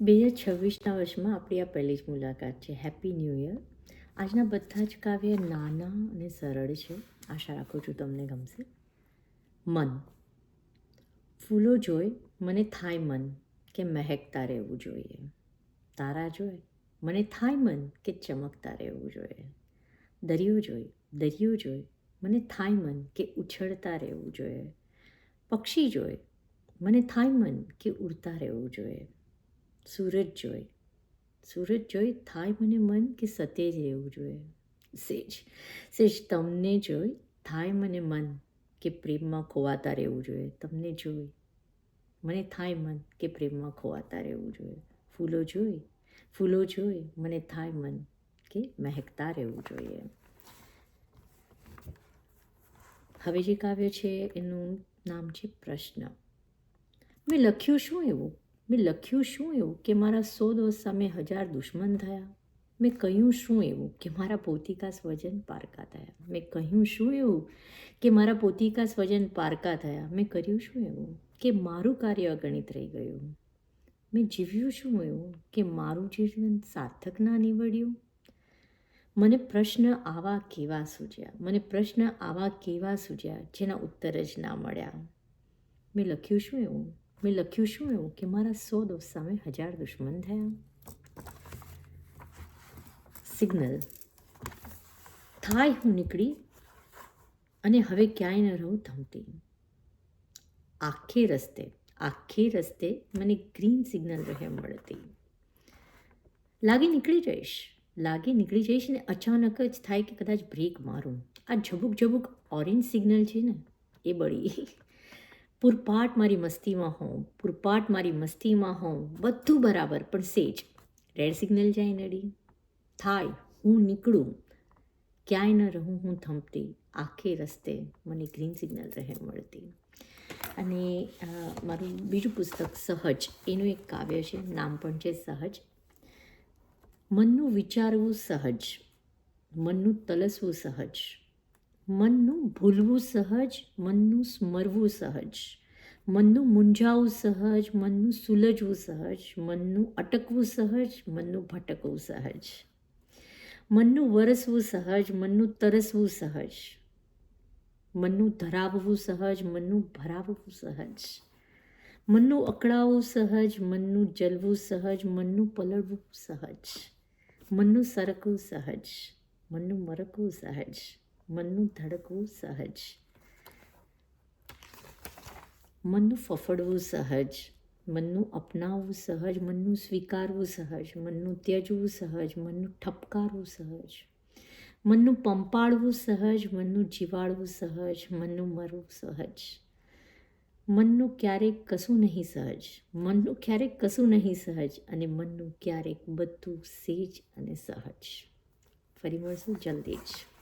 બે હજાર છવ્વીસના વર્ષમાં આપણી આ પહેલી જ મુલાકાત છે. હેપી ન્યૂ યર આજના બધા જ કાવ્ય નાના અને સરળ છે. આશા રાખું છું તમને ગમશે. મન. ફૂલો જોઈ મને થાય મન કે મહેકતા રહેવું જોઈએ. તારા જોઈ મને થાય મન કે ચમકતા રહેવું જોઈએ. દરિયો જોઈ દરિયો જોઈ મને થાય મન કે ઉછળતા રહેવું જોઈએ. પક્ષી જોઈ મને થાય મન કે ઉડતા રહેવું જોઈએ. સૂરજ જોઈ. સૂરજ જોઈ થાય મને મન કે સતેજ રહેવું જોઈએ. સેજ સેજ તમને જોઈ થાય મને મન કે પ્રેમમાં ખોવાતા રહેવું જોઈએ. તમને જોઈ મને થાય મન કે પ્રેમમાં ખોવાતા રહેવું જોઈએ. ફૂલો જોઈ ફૂલો જોઈ મને થાય મન કે મહેકતા રહેવું જોઈએ. હવે જે કાવ્ય છે એનું નામ છે પ્રશ્ન. મેં લખ્યું શું એવું? મેં લખ્યું શું એવું કે મારા સો દોસ્ત સામે હજાર દુશ્મન થયા? મેં કહ્યું શું એવું કે મારા પોતિકા સ્વજન પારકા થયા? મેં કહ્યું શું એવું કે મારા પોતિકા સ્વજન પારકા થયા? મેં કર્યું શું એવું કે મારું કાર્ય અગણિત રહી ગયું? મેં જીવ્યું શું એવું કે મારું જીવન સાર્થક ના નીવડ્યું? મને પ્રશ્ન આવા કેવા સૂજ્યા? મને પ્રશ્ન આવા કેવા સૂજ્યા જેના ઉત્તર જ ના મળ્યા? મેં લખ્યું શું એવું મેં લખ્યું શું એવું? કે મારા સો દોસ્ત સામે હજાર દુશ્મન થયા. સિગ્નલ થાય હું નીકળી અને હવે ક્યાંય ન રહું થમતી આખે રસ્તે આખે રસ્તે મને ગ્રીન સિગ્નલ રહે મળતી. લાગે નીકળી જઈશ, લાગે નીકળી જઈશ ને અચાનક જ થાય કે કદાચ બ્રેક મારું. આ ઝબુક ઝબુક ઓરેન્જ સિગ્નલ છે ને, એ બળી. પૂરપાટ મારી મસ્તીમાં હોઉં, પૂરપાટ મારી મસ્તીમાં હોઉં, બધું બરાબર, પણ સેજ રેડ સિગ્નલ જાય નડી. થાય, હું નીકળું, ક્યાંય ન રહું, હું થંભતી આખે રસ્તે મને ગ્રીન સિગ્નલ રહે મળતી. અને મારું બીજું પુસ્તક સહજ, એનું એક કાવ્ય છે, નામ પણ છે સહજ. મનનું વિચારવું સહજ, મનનું તલસવું સહજ. મનનું ભૂલવું સહજ, મનનું સ્મરવું સહજ. મનનું મૂંઝાવું સહજ, મનનું સુલજવું સહજ. મનનું અટકવું સહજ, મનનું ભટકવું સહજ. મનનું વરસવું સહજ, મનનું તરસવું સહજ. મનનું ધરાવવું સહજ, મનનું ભરાવવું સહજ. મનનું અકળાવવું સહજ, મનનું જલવું સહજ, મનનું પલળવું સહજ. મનનું સરકવું સહજ, મનનું મરકવું સહજ. મનનું ધડકવું સહજ મનનું ફફડવું સહજ મનનું અપનાવવું સહજ મનનું સ્વીકારવું સહજ મનનું ત્યજવું સહજ મનનું ઠપકારવું સહજ મનનું પંપાળવું સહજ મનનું જીવાડવું સહજ મનનું મરવું સહજ મનનું ક્યારેક કશું નહીં સહજ મનનું ક્યારેક કશું નહીં સહજ અને મનનું ક્યારેક બધું સેજ અને સહજ ફરી મળશું જલ્દી જ